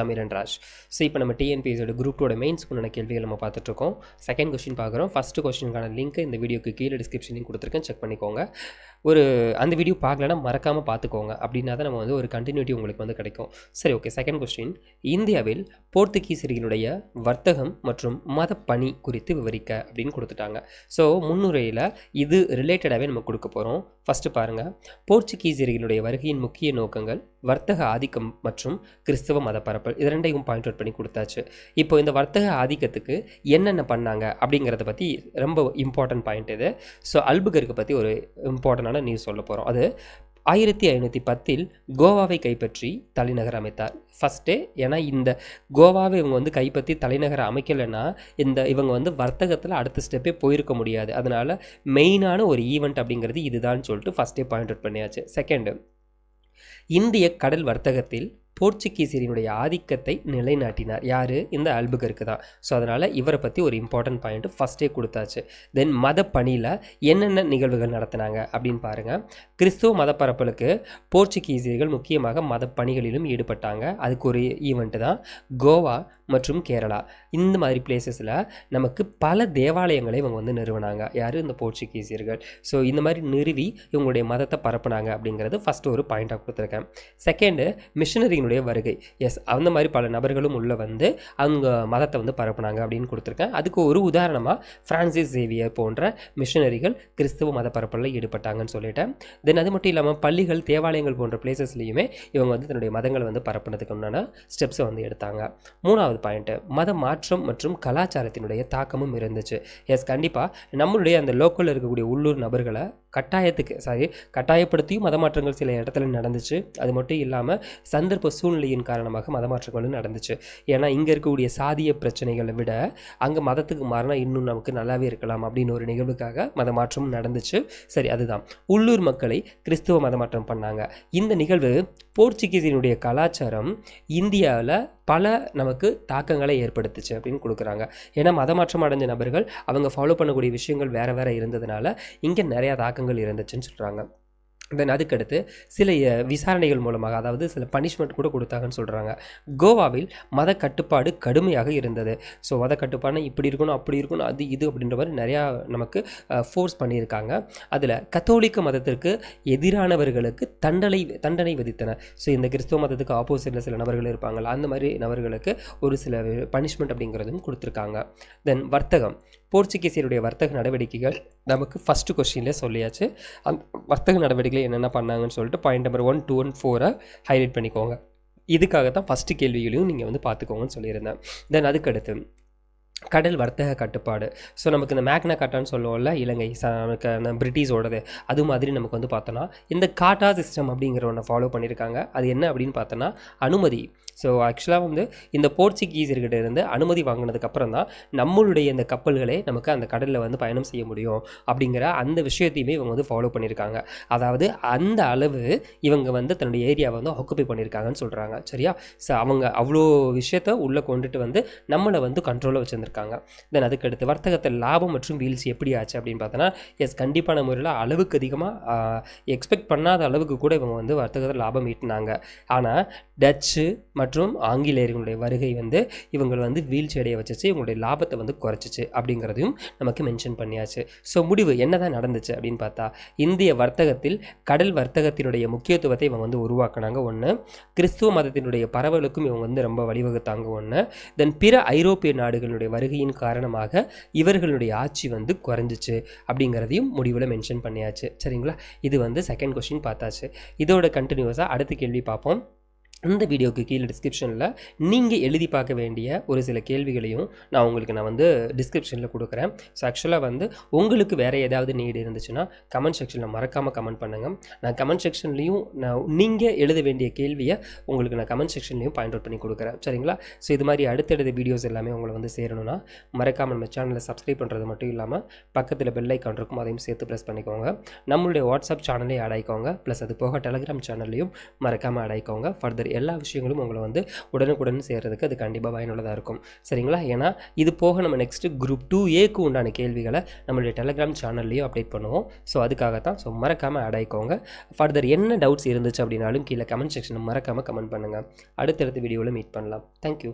Tamil Raj. So இப்போ நம்ம டிஎன்பிஎஸோட குரூப் டூட மெயின்ஸ்க்குண்டான கேள்விகள் நம்ம பார்த்துட்ருக்கோம். செகண்ட் கொஸ்டின் பார்க்குறோம். ஃபஸ்ட்டு கொஸ்டினுக்கான லிங்க் இந்த வீடியோக்கு கீழே டிஸ்கிரிப்ஷன்லையும் கொடுத்துருக்கேன். செக் பண்ணிக்கோங்க. ஒரு அந்த வீடியோ பார்க்கலன்னா மறக்காமல் பார்த்துக்கோங்க. அப்படின்னா தான் நம்ம வந்து ஒரு கண்டினியூட்டி உங்களுக்கு வந்து கிடைக்கும். சரி ஓகே செகண்ட் கொஸ்டின் இந்தியாவில் போர்த்துகீசர்களுடைய வர்த்தகம் மற்றும் மத பணி குறித்து விவரிக்க அப்படின்னு கொடுத்துட்டாங்க. ஸோ முன்னுரையில் இது ரிலேட்டடாகவே நம்ம கொடுக்க போகிறோம் ஃபஸ்ட்டு பாருங்கள் போர்ச்சுகீசியர்களுடைய வருகையின் முக்கிய நோக்கங்கள் வர்த்தக ஆதிக்கம் மற்றும் கிறிஸ்தவ மத எக்ஸாம்பிள் இது ரெண்டையும் பாயிண்ட் அவுட் பண்ணி கொடுத்தாச்சு. இப்போ இந்த வர்த்தக ஆதிக்கத்துக்கு என்னென்ன பண்ணாங்க அப்படிங்கிறத பற்றி ரொம்ப இம்பார்ட்டன்ட் பாயிண்ட் இது. ஸோ அல்புகருக்கு பற்றி ஒரு இம்பார்ட்டண்டான நியூஸ் சொல்ல போகிறோம் அது ஆயிரத்தி ஐநூற்றி பத்தில் கோவாவை கைப்பற்றி தலைநகர் அமைத்தார். ஃபஸ்ட்டு ஏன்னா இந்த கோவாவை இவங்க வந்து கைப்பற்றி தலைநகரை அமைக்கலைன்னா இந்த இவங்க வந்து வர்த்தகத்தில் அடுத்த ஸ்டெப்பே போயிருக்க முடியாது. அதனால் மெயினான ஒரு ஈவெண்ட் அப்படிங்கிறது இதுதான் சொல்லிட்டு ஃபஸ்ட்டே பாயிண்ட் அவுட் பண்ணியாச்சு. செகண்டு இந்திய கடல் வர்த்தகத்தில் போர்ச்சுகீசியரினுடைய ஆதிக்கத்தை நிலைநாட்டினார். யார்? இந்த அல்புகருக்கு தான். ஸோ அதனால் இவரை பற்றி ஒரு இம்பார்ட்டன்ட் பாயிண்ட் ஃபஸ்ட்டே கொடுத்தாச்சு. தென் மத பணியில் என்னென்ன நிகழ்வுகள் நடத்தினாங்க அப்படின்னு பாருங்கள் கிறிஸ்துவ மத பரப்பலுக்கு போர்ச்சுகீசியர்கள் முக்கியமாக மத பணிகளிலும் ஈடுபட்டாங்க. அதுக்கு ஒரு ஈவெண்ட்டு தான் கோவா மற்றும் கேரளா. இந்த மாதிரி பிளேசஸில் நமக்கு பல தேவாலயங்களை இவங்க வந்து நிறுவனாங்க. யார்? இந்த போர்ச்சுகீசியர்கள். ஸோ இந்த மாதிரி நிறுவி இவங்களுடைய மதத்தை பரப்புனாங்க அப்படிங்கிறது ஃபஸ்ட்டு ஒரு பாயிண்டாக கொடுத்துருக்கேன். செகண்டு மிஷினரியினுடைய வருகை. எஸ் அந்த மாதிரி பல நபர்களும் உள்ளே வந்து அவங்க மதத்தை வந்து பரப்புனாங்க அப்படின்னு கொடுத்துருக்கேன். அதுக்கு ஒரு உதாரணமாக ஃப்ரான்சிஸ் சேவியர் போன்ற மிஷினரிகள் கிறிஸ்துவ மத பரப்பலில் ஈடுபட்டாங்கன்னு சொல்லிட்டேன். தென் அது மட்டும் இல்லாமல் பள்ளிகள் தேவாலயங்கள் போன்ற பிளேசஸ்லையுமே இவங்க வந்து தன்னுடைய மதங்களை வந்து பரப்புனதுக்கு உண்டான ஸ்டெப்ஸை வந்து எடுத்தாங்க. மூணாவது பாயிண்ட்டு மத மாற்றம் மற்றும் கலாச்சாரத்தினுடைய தாக்கமும் இருந்துச்சு. எஸ் கண்டிப்பாக நம்மளுடைய அந்த லோக்கலில் இருக்கக்கூடிய உள்ளூர் நபர்களை கட்டாயத்துக்கு சாரி கட்டாயப்படுத்தியும் மத மாற்றங்கள் சில இடத்துல நடந்துச்சு. அது மட்டும் இல்லாமல் சந்தர்ப்ப சூழ்நிலையின் காரணமாக மத மாற்றங்களும் நடந்துச்சு. ஏன்னா இங்கே இருக்கக்கூடிய சாதிய பிரச்சனைகளை விட அங்கே மதத்துக்கு மாறினா இன்னும் நமக்கு நல்லாவே இருக்கலாம் அப்படின்னு ஒரு நிகழ்வுக்காக மதமாற்றம் நடந்துச்சு. சரி அதுதான். உள்ளூர் மக்களை கிறிஸ்துவ மதமாற்றம் பண்ணாங்க. இந்த நிகழ்வு போர்ச்சுகீஸினுடைய கலாச்சாரம் இந்தியாவில் பல நமக்கு தாக்கங்களை ஏற்படுத்துச்சு அப்படின்னு கொடுக்குறாங்க. ஏன்னா மதமாற்றம் அடைஞ்ச நபர்கள் அவங்க ஃபாலோ பண்ணக்கூடிய விஷயங்கள் வேறு வேறு இருந்ததுனால இங்கே நிறையா தாக்கங்கள் இருந்துச்சுன்னு சொல்கிறாங்க தென் அதுக்கடுத்து சில விசாரணைகள் மூலமாக அதாவது சில பனிஷ்மெண்ட் கூட கொடுத்தாங்கன்னு சொல்கிறாங்க கோவாவில் மத கட்டுப்பாடு கடுமையாக இருந்தது. ஸோ மத கட்டுப்பாடுனா இப்படி இருக்கணும் அப்படி இருக்கணும் அது இது அப்படின்ற மாதிரி நிறையா நமக்கு ஃபோர்ஸ் பண்ணியிருக்காங்க. அதில் கத்தோலிக்க மதத்திற்கு எதிரானவர்களுக்கு தண்டனை தண்டனை விதித்தனர் ஸோ இந்த கிறிஸ்துவ மதத்துக்கு ஆப்போசிட்டில் சில நபர்கள் இருப்பாங்கள்ல அந்த மாதிரி நபர்களுக்கு ஒரு சில பனிஷ்மெண்ட் அப்படிங்கிறதும் கொடுத்துருக்காங்க. தென் வர்த்தகம். போர்ச்சுகீசியருடைய வர்த்தக நடவடிக்கைகள் நமக்கு ஃபஸ்ட்டு கொஸ்டினில் சொல்லியாச்சு. அந்த வர்த்தக நடவடிக்கைகள் என்னென்ன பண்ணாங்கன்னு சொல்லிட்டு point number one two one ஃபோரை ஹைலைட் பண்ணிக்கோங்க. இதுக்காக தான் ஃபஸ்ட்டு கேள்விகளையும் நீங்கள் வந்து பார்த்துக்கோங்கன்னு சொல்லியிருந்தேன். தென் அதுக்கடுத்து கடல் வர்த்தக கட்டுப்பாடு. ஸோ நமக்கு இந்த மேக்னா காட்டான்னு சொல்லுவோம்ல இலங்கை ச நமக்கு அந்த பிரிட்டிஷோடது அது மாதிரி நமக்கு வந்து பார்த்தோன்னா இந்த காட்டா சிஸ்டம் அப்படிங்கிற ஒன்று ஃபாலோ பண்ணியிருக்காங்க. அது என்ன அப்படின்னு பார்த்தோன்னா அனுமதி ஸோ ஆக்சுவலாக வந்து இந்த போர்ச்சுகீசியர்கிட்ட இருந்து அனுமதி வாங்கினதுக்கப்புறம் தான் நம்மளுடைய இந்த கப்பல்களே நமக்கு அந்த கடலில் வந்து பயணம் செய்ய முடியும் அப்படிங்கிற அந்த விஷயத்தையுமே இவங்க வந்து ஃபாலோ பண்ணியிருக்காங்க அதாவது அந்த அளவு இவங்க வந்து தன்னுடைய ஏரியாவை வந்து ஆக்குப்பை பண்ணியிருக்காங்கன்னு சொல்கிறாங்க சரியா? ஸோ அவங்க அவ்வளோ விஷயத்த உள்ளே கொண்டுட்டு வந்து நம்மளை வந்து கண்ட்ரோலில் வச்சுருந்துருக்காங்க. தென் அதுக்கடுத்து வர்த்தகத்தில் லாபம் மற்றும் வீழ்ச்சி எப்படி ஆச்சு அப்படின்னு பார்த்தோன்னா எஸ் கண்டிப்பான முறையில் அளவுக்கு அதிகமாக எக்ஸ்பெக்ட் பண்ணாத அளவுக்கு கூட இவங்க வந்து வர்த்தகத்தில் லாபம் ஈட்டினாங்க. ஆனால் டச்சு மற்றும் மற்றும் ஆங்கிலேயர்களுடைய வருகை வந்து இவங்களை வந்து வீழ்ச்சி அடைய வச்சுச்சு இவங்களுடைய லாபத்தை வந்து குறைச்சிச்சு அப்படிங்கிறதையும் நமக்கு மென்ஷன் பண்ணியாச்சு. ஸோ முடிவு என்னதான் நடந்துச்சு அப்படின்னு பார்த்தா இந்திய வர்த்தகத்தில் கடல் வர்த்தகத்தினுடைய முக்கியத்துவத்தை இவங்க வந்து உருவாக்குனாங்க. ஒன்று கிறிஸ்துவ மதத்தினுடைய பரவலுக்கும் இவங்க வந்து ரொம்ப வழிவகுத்தாங்க. ஒன்று தென் பிற ஐரோப்பிய நாடுகளுடைய வருகையின் காரணமாக இவர்களுடைய ஆட்சி வந்து குறைஞ்சிச்சு அப்படிங்கிறதையும் முடிவில் மென்ஷன் பண்ணியாச்சு. சரிங்களா? இது வந்து செகண்ட் கொஸ்டின் பார்த்தாச்சு. இதோட கண்டினியூஸாக அடுத்த கேள்வி பார்ப்போம். இந்த வீடியோக்கு கீழே டிஸ்கிரிப்ஷனில் நீங்கள் எழுதி பார்க்க வேண்டிய ஒரு சில கேள்விகளையும் நான் உங்களுக்கு நான் வந்து டிஸ்கிரிப்ஷனில் கொடுக்குறேன். ஸோ ஆக்சுவலாக வந்து உங்களுக்கு வேறு ஏதாவது நீடு இருந்துச்சுன்னா கமெண்ட் செக்ஷனில் மறக்காமல் கமெண்ட் பண்ணுங்கள் நான் கமெண்ட் செக்ஷன்லேயும் நான் நீங்கள் எழுத வேண்டிய கேள்வியை உங்களுக்கு நான் கமெண்ட் செக்ஷன்லையும் பாயிண்ட் அவுட் பண்ணி கொடுக்குறேன். சரிங்களா? ஸோ இது மாதிரி அடுத்தடுத்த வீடியோஸ் எல்லாமே உங்களை வந்து சேரணும்னா மறக்காமல் நம்ம சேனலை சப்ஸ்கிரைப் பண்ணுறது மட்டும் இல்லாமல் பக்கத்தில் பெல் ஐக்கான் இருக்கும் அதையும் சேர்த்து ப்ரெஸ் பண்ணிக்கோங்க. நம்மளுடைய வாட்ஸ்அப் சேனலையும் ஆட் ஆயிக்கோங்க. ப்ளஸ் அது போக டெலகிராம் சேனல்லையும் மறக்காமல் ஆட் ஆயிக்கோங்க. ஃபர்தர் சரி எல்லா விஷயங்களும் உங்களை வந்து உடனுக்குடன் சேர்கிறதுக்கு அது கண்டிப்பாக பயனுள்ளதாக இருக்கும். சரிங்களா? ஏன்னா இது போக நம்ம நெக்ஸ்ட்டு குரூப் டூ ஏக்கு உண்டான கேள்விகளை நம்மளுடைய டெலகிராம் சேனல்லையும் அப்டேட் பண்ணுவோம். ஸோ அதுக்காக தான் ஸோ மறக்காமல் ஆட் ஆகிக்கோங்க ஃபர்தர் என்ன டவுட்ஸ் இருந்துச்சு அப்படின்னாலும் கீழே கமெண்ட் செக்ஷனில் மறக்காமல் கமெண்ட் பண்ணுங்கள் அடுத்தடுத்த வீடியோவில் மீட் பண்ணலாம். தேங்க்யூ